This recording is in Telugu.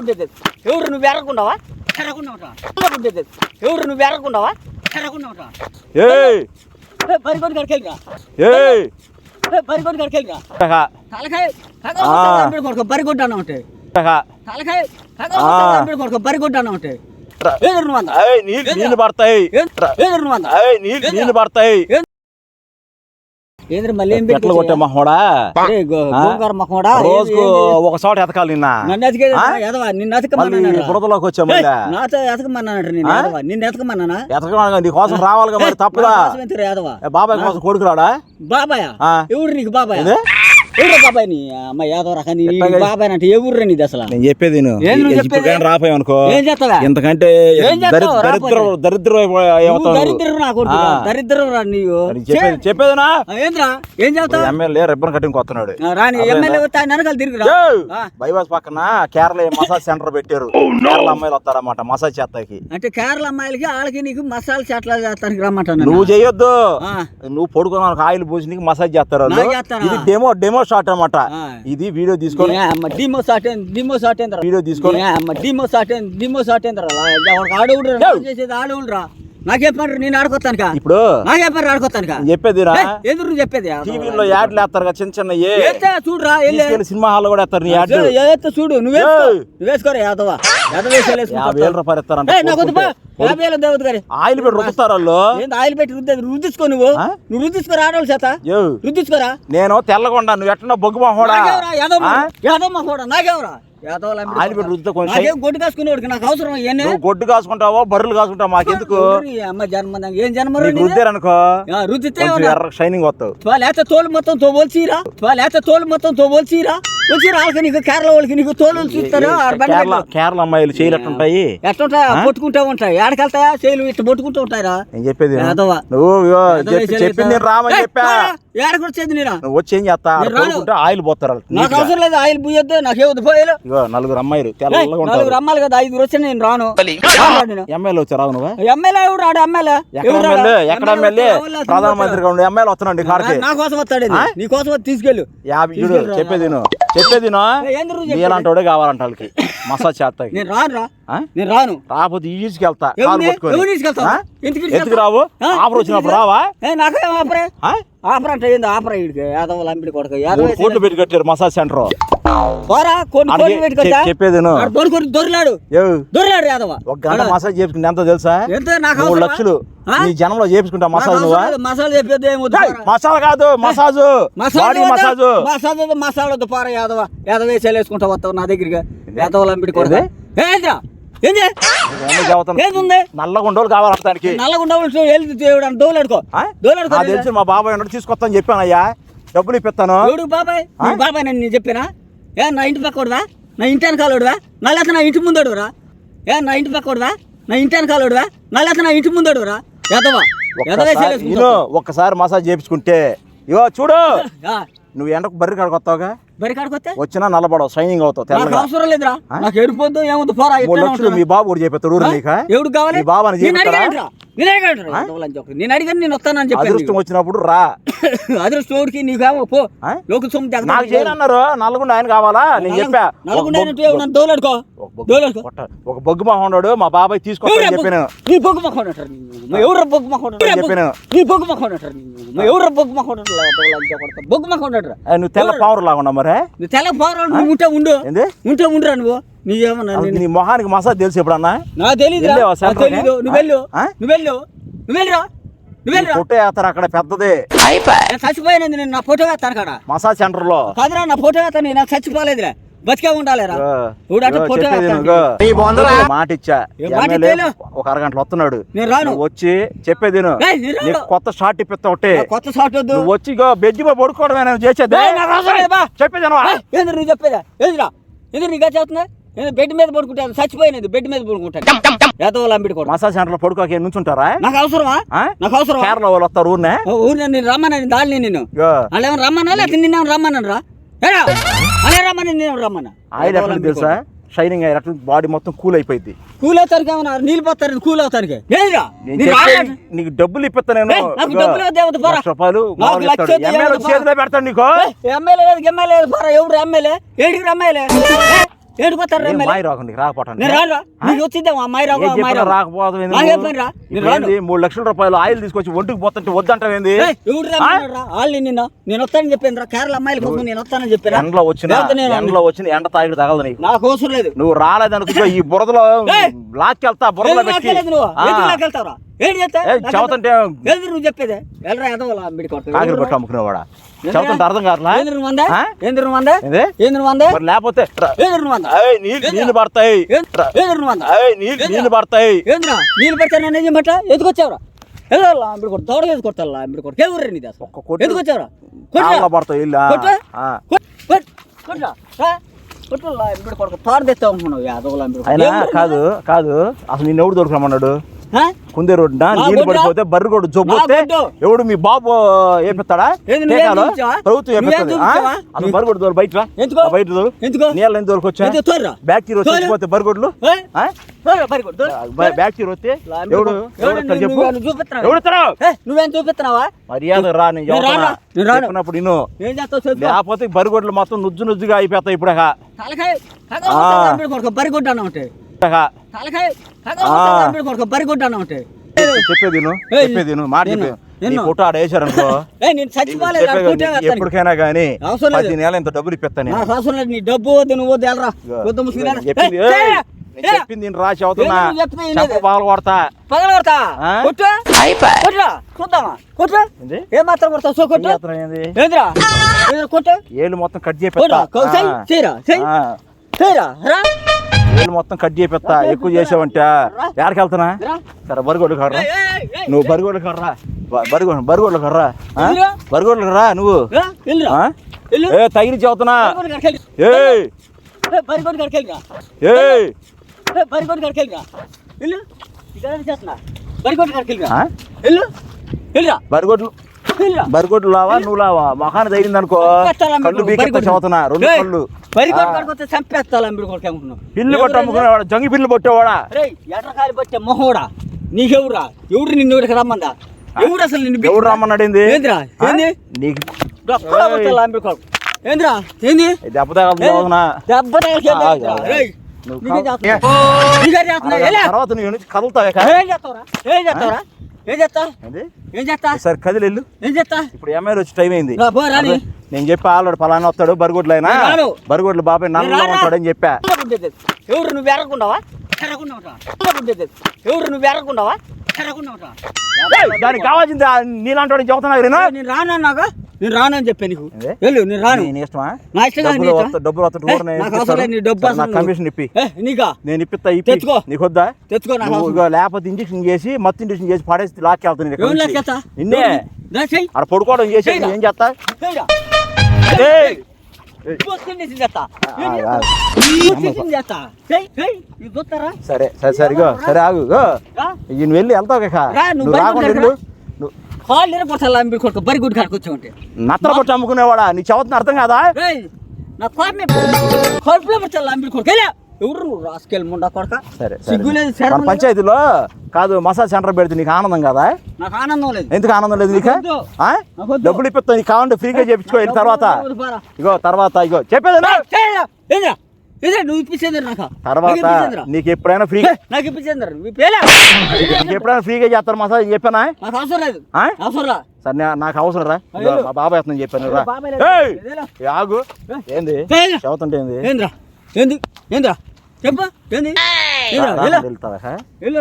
ఉండేది ఎవరు నువ్వు ఎర్రకుండావా? ఎర్రకుండా ఉండేది ఎవరు నువ్వు ఎర్రకుండావా? ఎర్రకుండా ఏయ్! బరిగొని కడికెళ్ళిరా ఏయ్! బరిగొని కడికెళ్ళిరా తలకాయ. కొడుకు ఉంటే టకా. తలకాయ. కొడుకు ఉంటే అందా ఏయ్, నీళ్ళు పడతాయి. నీళ్ళు పడతాయి. ఏంద్ర మళ్ళీ ఏం ఎట్లా కొట్టే మహోడా ఆ? మహోడా రోజుకు ఒక చోట ఎతకాలి నిన్న? ఎదవా? వచ్చా మళ్ళీ నాతో ఎతకమన్నాడు నేను ఆ? ఎదవా? నిన్ను ఎతకమన్నానా? ఎతకమనగా నీ కోసం రావాలిగా మరి తప్పదా? బాబాయ్ కోసం కొడుకు రాడా బాబాయ్? ఆ. ఎవరు నీకు బాబాయ్? ఎవరు బాబాయ్ నీ? అమ్మ ఏదో రకం నీ ఎట్లాగా? బాబాయ్ అంటే ఎవరు నీది అసలు? నేను చెప్పేది ఇప్పుడు? కానీ అనుకో. ఏం చేస్తావా? ఇంతకంటే చేస్తావు? దరిద్ర రా నీవు. చెప్పేది చెప్పేదినా? ఆ, ఏంద్రా ఏం చెప్తావు ఎమ్మెల్యే రిబ్బన్ కొత్తనాడు. ఆ, రాని ఎమ్మెల్యే వస్తే ఆయన వెనకాల తిరుగురా. బైపాస్ పక్కన కేరళ మసాజ్ సెంటర్ పెట్టారు. కేరళ అమ్మాయిలు వస్తారన్నమాట మసాజ్ చేస్తాకి. అంటే కేరళ అమ్మాయిలకి వాళ్ళకి నీకు మసాలా చెట్ల చేస్తానికి రమ్మంటాను నువ్వు చేయొద్దు. నువ్వు పడుకున్న ఆయిల్ పూసి నీకు మసాజ్ చేస్తారు? ఇది డెమో డెమో షాట్ అన్నమాట. ఆ. ఇది వీడియో తీసుకొని డిమో సాటేన్ డిమో రా వీడియో తీసుకొని డిమో సాటేన్ డిమో ఎవరికి ఆడవుడు. చేసేది ఆడవుడు రా నాకేం పని నేను ఆడుకోతానుక ఇప్పుడు నాకేం పని ఆడుకోతానుక నేను చెప్పేది రా. ఎదురు నువ్వు చెప్పేది టీవీలో యాడ్లు వేస్తారు చిన్న చిన్న ఏ. చూడురా సినిమా హాల్ కూడా వేస్తారు నీ యాడ్ ఎత్తే చూడు ఏయ్. నువ్వేసుకోరా యాదవ? ఆయిల్ పెట్టి రుద్దుతారు ఆయిల్ పెట్టి రుద్దించుకో నువ్వు? నువ్వు రుద్దించుకోరా ఆడవాళ్ళ చేత? రుద్దించుకోరా? నేను తెల్లగొండ నువ్వు ఎట్లా బొగ్గు మొహోడా? యాదవ్ ఆ? యాదవ్ పెట్టి రుద్దుతా కొంచెం నాకేం గొడ్డు కాసుకునేవాడికి నాకు అవసరం నువ్వు గొడ్డు కాసుకుంటావో బర్రెలు కాసుకుంటావు? మాకెందుకు? అమ్మ జన్మ ఏం జన్మ నీకు రుద్దారనుకో రుద్దితే ఎర్ర షైనింగ్ వస్తావు. లేత తోలు మొత్తం తోబోల్చిరా లేత తోలు మొత్తం తోబోల్చిరా వచ్చి వాళ్ళకి నీకు కేరళ వాళ్ళకి నీకు తోలు చూస్తారా? కేరళ కేరళ అమ్మాయిలు చేయలేట్టు ఉంటాయి? ఎట్లుంటాయా పొట్టుకుంటా ఉంటాయి. ఏడకెళ్తాయా? చేయలు ఇట్లా పొట్టుకుంటూ ఉంటాయిరా? నేను చెప్పేది. నువ్వు చెప్పింది రామని చెప్పా. పోరా, ఏడకు వచ్చేది నేను వచ్చి ఏం చేస్తా? ఆయిల్ పోతారు. నాకు. అవసరం లేదు. ఆయిల్ బుయ్యొద్దు నాకేవద్దు పోయేలు. ఇగో నలుగురు అమ్మాయిలు నలుగురు అమ్మాయిలు కదా ఐదుగురు వచ్చి నేను రాను. ఎమ్మెల్యే వచ్చారా నువ్వు? ఎమ్మెల్యే ఎవరు రాడు? ఎమ్మెల్యే? ఎక్కడ? ఎమ్మెల్యే? ప్రధానమంత్రిగా ఉండే. ఎమ్మెల్యే వస్తున్నాడు ఈ కాడికి నా కోసం వస్తాడు? నీ కోసం వచ్చి తీసుకెళ్ళు. యాభై చూడు. చెప్పేది. చెప్పేది? నీలాంటి కావాలంట వాళ్ళకి. మసాజ్ చేస్తాయి. నేను రాను రా? నేను రాను. రాకపోతే తీసుకెళ్తావు? ఆ? ఎందుకు? రావు? ఆఫర్ వచ్చినప్పుడు రావా? ఏ నాకేం ఆపరే ఆ? ఆపర అంటే ఏంది? ఆపర ఇడికి యాదవ్ లంపిడి కొడక. యాదవ్ కోట్లు పెట్టి కట్టారు మసాజ్ సెంటర్. పోరా కొన్ని పెట్టుకొచ్చా? చెప్పేది దొరిలాడు. దొరిలాడు యాదవ ఒక గంట మసాజ్ ఎంత తెలుసా? ఎంత? నాకు మూడు అవసరమా? లక్షలు. ఆ? నీ జనంలో చేపించుకుంటా మసాజ్ నువ్వా చెప్పేది. మసాలా కాదు massage. Body massage. Massage masala పోరా యాదవ వస్తావు నా యాదవ? ఏంద్రా? ఏంది. ఏంది కావాలి దానికి వెళ్ళి తెలిసి మా బాబాయ్ ఉన్నాడు తీసుకొస్తాను చెప్పానయ్యా. డబ్బులు ఇప్పిస్తాను. బాబాయ్? బాబాయ్ నేను చెప్పినా? ఏ నా ఇంటి పక్కడువా నా ఇంటి వెనకాలడువా నా లేక నా ఇంటి ముందడురా ఏ నా ఇంటి పక్కడువా నా ఇంటి వెనకాలడువా నా లేక నా ఇంటి ముందడురా ఎదవా? ఒక్కసారి మసాజ్ చేపించుకుంటే ఇగో చూడు. నువ్వు ఎండకు బర్రి కాడికి వస్తావుగా? బరి కాడికొస్తే వచ్చినా నల్లబడవు షైనింగ్ అవుతావు తెల్లగా. అవసరం లేదురా? నాకు ఎడిపోద్దు ఏముంది పోరా. మీ బాబు కూడా చెప్పేస్తాడు ఎవడు కావాలి? మీ బాబాని నేను నేను చెప్పు. అడిగాను నేను వస్తానని చెప్పాను అదృష్టం వచ్చినప్పుడు రా. అదృష్టోడికి నీకేమో పో? లోక సొమ్ము నాకు చేయనన్నారు. నల్లగుండ ఆయన కావాలా? నేను చెప్పా. నల్గొండ దోలాడుకో ఒక బొగ్గు- దోలాడుకో కొట్ట- ఒక బొగ్గు మొహం ఉన్నాడు. మా బాబాయ్ తీసుకొస్తాను చెప్పాను. నీ బొగ్గు మొక్క ఉంటారు ఎవరు బొగ్గు మొక్క ఉంటారు చెప్పాను. నీ బొగ్గు మొక్క ఉంటారు ఎవరు బొగ్గు మొక్క ఉంటారు బొగ్గు మొక్క ఉంటారు నువ్వు తెల్ల పావురు లాగా ఉన్నావు మరే నువ్వు తెల్ల నువ్వు ఉంటే ఉండు. ఉంటే ఉండరా నువ్వు. నీకేమన్నా నీ మొహానికి మసాజ్ తెలుసు ఎప్పుడన్నా? నా తెలీదు? తెలీదు. నువ్వు వెళ్ళు. ఆ? నువ్వు వెళ్ళు. నువ్వు వెళ్ళరా. నువ్వు వెళ్ళరా. కొట్టే వేస్తారు అక్కడ పెద్దది. నేను చచ్చిపోయినది నేను. నా ఫోటో వేస్తాను కాడ మసాజ్ సెంటర్లో కాదురా నా ఫోటో వేస్తాను నేను. నాకు చచ్చిపోలేదురా బతికే ఉండాలిరా. ఫోటో మాట ఇచ్చా? ఒక అరగంటలో వస్తున్నాడు. నేను రాను. వచ్చి చెప్పేది కొత్త షార్ట్ ఇప్పిస్తా ఒకటి. నా కొత్త షాట్ వద్దు. నువ్వు వచ్చి ఇగో బెడ్జి పై పడుకోవడమే నేను చేసేది. చెప్పేది నువ్వు చెప్పేదా? ఏంది నీగా చేస్తున్నా ఏంది బెడ్ మీద పడుకుంటాను చచ్చిపోయినది బెడ్ మీద పడుకుంటాను ఏదో మసాజ్ సెంటర్లో పడుకోక నుంచుంటారా? నాకు అవసరమా? నాకు అవసరం కేరళ వాళ్ళు వస్తారు ఊరినే? ఊరిని నేను రమ్మని దాన్ని నేను వాళ్ళు ఏమైనా రమ్మన్నా లేకపోతే నిన్నేమో రమ్మన్నాను రా అలా రమ్మని నేను రమ్మన్నా? ఎట్లా తెలుసా? షైనింగ్ అట్లా బాడీ మొత్తం కూల్ అయిపోయింది. కూల్ అవుతానికి ఏమన్నా నీళ్ళు పోతారు కూల్ అవుతానికి? నేను నేను రాను. నీకు డబ్బులు ఇప్పిస్తా నేను. ఏయ్, నాకు. లక్ష రూపాయలు ఎమ్మెల్యే చేతిలో నీకు? లేదు ఎమ్మెల్యే లేదు ఎవరు ఎమ్మెల్యే ఏడికి ఎమ్మెల్యే ఏడుకోతారా మాయ రాకు నీకు రాకపోవటానికి? నేను రాను నీకు వచ్చిద్దాం రాకపోవడం? మూడు లక్షల రూపాయలు ఆయిల్ తీసుకొచ్చి ఒంటికి పోతుంటే వద్దంటావు ఏంది? ఏయ్, ఎవడు రమ్మన్నాడు రా? వాళ్ళు నిన్న. నేను వస్తానని చెప్పాను రా. కేరళ అమ్మాయిల కోసం నేను వస్తానని చెప్పాను ఎండలో వచ్చిన ఎండలో వచ్చిన ఎండ తాగిడి తగలదు నీకు. నాకు అవసరం లేదు. నువ్వు రాలేదనుకో ఈ బురదలో! లాక్కెళ్తా బురదలో పెట్టి. నువ్వు? లాక్కెళ్తావురా? చేస్తా? ఏంది నువ్వు చెప్పేది. కాకిరి అమ్ముకునేవాడా చెబుతుంటే అర్థం కావట్లా ఏంది నువ్వు వందా? ఏంది నువ్వు వందా? ఏంది? ఏంది నువ్వు వందా? మరి లేకపోతే. ఏంది నువ్వు వందా? ఏయ్, నీళ్ళు నీళ్ళు పడతాయి ఏంది- ఏంది నువ్వు వందా? ఏయ్, నీళ్ళు ఏందిరా? నీళ్ళు పడతాయి ఏందిరా నీళ్ళు పెడతాను నేను ఏమట ఎందుకు వచ్చావురా ఎదవలా అంబిడి కొట్టు దౌడ ఎందుకు కొట్టాలా నీది అసలు. ఎందుకు వచ్చావురా ఇల్లు కొడుకు తాడు తెస్తావు అనుకున్నావు యాదవులా కాదు కాదు అసలు నిన్ను ఎవడు దొరకమన్నాడు ఆ? కుందే రోడ్డు నీళ్ళు? పడిపోతే బర్రు కొడు జబ్బు నా వస్తే గొడ్డు. ఎవడు మీ బాబు ఏపిస్తాడా? ప్రభుత్వం ఏపిస్తుంది? అసలు బర్గొడ్డు బయట బయట? నీళ్ళు దొరకొచ్చా ఎందుకు తోలురా? బ్యాక్టీరియా. వచ్చిపోతే బర్గొడ్లు ఏ? ఆ? తోలురా, పరిగెడు, తోలు. బ- బ్యాక్టీరియా వస్తే లాంబి ఎవడు కొడుకు. ఎవడు ఎవడు ఇస్తాడు చెప్పు నువ్వు- నువ్వు చూపిస్తున్నావా? ఎవడు ఇస్తాడు ఏ, నువ్వేం చూపిస్తున్నావా మర్యాద రా నేను నేను రాను. చెబుతున్నా. నేను రాను. చెప్పినప్పుడు నిన్ను ఏం చేస్తావు చెప్పు లేకపోతే బరిగొడ్లు మొత్తం నుజ్జు నుజ్జుగా అయిపోతాయి ఇప్పుడు తలకాయ ఆ. చెప్పేది చెప్పేది మాట. ఫోటో ఆడ వేసారనుకో. ఎప్పటికైనా కానీ. పది నెలల ఇంత డబ్బులు ఇప్పిస్తా నేను. నాకు అవసరం లేదు నీ డబ్బు వద్దు నువ్వు వద్దు వెళ్ళరా వద్దు చెప్పింది రాసి అవుతున్నా. పగల కొడతా. పగల కొడతా? కొట్టురా చూద్దామా? కొట్టు? ఏంది? ఏం మాత్రం కొడతావు? సో కొట్టు? ఏంద్రా? ఏంద్రా కొట్టు. ఏళ్ళు మొత్తం కట్ కొట్రా చేపిస్తా చెయ్యి చేయరా చెయ్యి. ఆ, చేయరా రా. ఏళ్ళు మొత్తం కట్ చేపిస్తా. ఎక్కువ చేసావంటే. ఎక్కడికి వెళ్తున్నా. సరే బరిగొడ్లు కర్రా నువ్వు బరిగొడ్లు కర్రా బరిగొడ్లు బరిగొడ్లు కర్రా? బరిగొడ్లు కర్రా నువ్వు? వెళ్ళు. ఏ తగిలి వెళ్ళు. ఏయ్. ఏ. వెళ్ళు. వెళ్ళు. బరిగొడ్లు. బరిగొడ్లు లావా? నువ్వు లావా? మొఖాన్ని తగిలింది అనుకో కళ్ళు బీకెత్తా బరిగొడ్డు. చదువుతున్నా. రెండు కళ్ళు. కొడుకు అనుకున్నావు. కొట్టు ఎవరు అమ్ముకునేవాడు జంగి పట్టే మొహోడా? నీకెవరా ఎవడు నిన్ను ఎవరికి రమ్మందా? ఎవడు అసలు నిన్ను ఎవడు రమ్మన్నాడు ఏంది ఏందిరా? ఏంది? నీకు కొడుకు. ఏంది? దెబ్బ తగలదు దెబ్బ. తర్వాత నువ్వు కదులుతావే ఏం చేస్తావురా? ఏం చేస్తావురా? ఏం చేస్తా ఏం చేస్తా సరే ఏం చేస్తా ఇప్పుడు ఎంఐలు వచ్చి టైం అయింది. నేను చెప్పా ఆల్రెడీ పలానా వస్తాడు బరిగొడ్లు అయినా నేను రాను. బరిగొడ్లు బాబాయ్ నేను నల్ల రానా? ఉంటాడని చెప్పా. ఎవరు నువ్వు ఉండేది. ఎవరు నువ్వు ఏయ్, దానికి కావాల్సింది నీలాంటి చెబుతున్నా నేను రానన్నాగా నేను రానని చెప్పా నీకు. ఏంది? వెళ్ళు నేను రాను. నీ ఇష్టమా? నా ఇష్టం కాదు, డబ్బులు నాకు నీ డబ్బు కమిషన్ ఇప్పి. ఏ, నీకా? నేను ఇప్పిస్తా ఇప్పి. తెచ్చుకో. నీకు వద్దా తెచ్చుకో నాకు నువ్వు అవసరం. ఇగో లేకపోతే ఇంజక్షన్ చేసి మత్తు ఇంజక్షన్ చేసి పడేసి దా చెయ్యి. అక్కడ పడుకోవడం చేసి? ఏం చేస్తా? సరే సరే సరే ఇగో సరే ఆగు నువ్వు వెళ్ళి వెళ్తావు రా, నువ్వు రాకుండా ఉండకు వెళ్ళు రా. నువ్వు కాళ్ళు ఇరగొట్టాలా అంబి కొడుకు బరి గుడి కాడికి అమ్ముకునేవాడా నీ చదువుతున్న అర్థం కాదా ఏయ్, నా కోపమే కడుపులో అంబి కొడుకు. ఎవరు నువ్వు? రాసుకెళ్ళి ముండా కొడక? సరే. సిగ్గులేదు. పంచాయతీలో కాదు మసాజ్ సెంటర్ పెడితే నీకు ఆనందం కదా? నాకు ఆనందం లేదు. ఎందుకు ఆనందం లేదు నీకు. డబ్బులు ఇప్పిస్తా నీకు కావాలంటే ఫ్రీగా వెళ్ళి తర్వాత. ఇగో తర్వాత ఇగో. చెప్పేది నువ్వు ఇప్పించేది నాకు? తర్వాత నాకు ఎప్పుడైనా ఫ్రీ ఏ, నాకు నీకు ఎప్పుడైనా ఫ్రీగా చేస్తారు మసాజ్ చెప్పానా? నాకు అవసరం లేదు? అవసరం రా. సరే నాకు అవసరం రా. మా బాబాయ్ అతను చెప్పాను రా. బాబాయ్ లేదు. ఏయ్! ఏదేలా? ఏ? ఆగు ఏంది. చదువుతుంటే ఏంది? ఏంది? ఏంద్రా? చెప్పు. ఏంది? వెళ్ళు?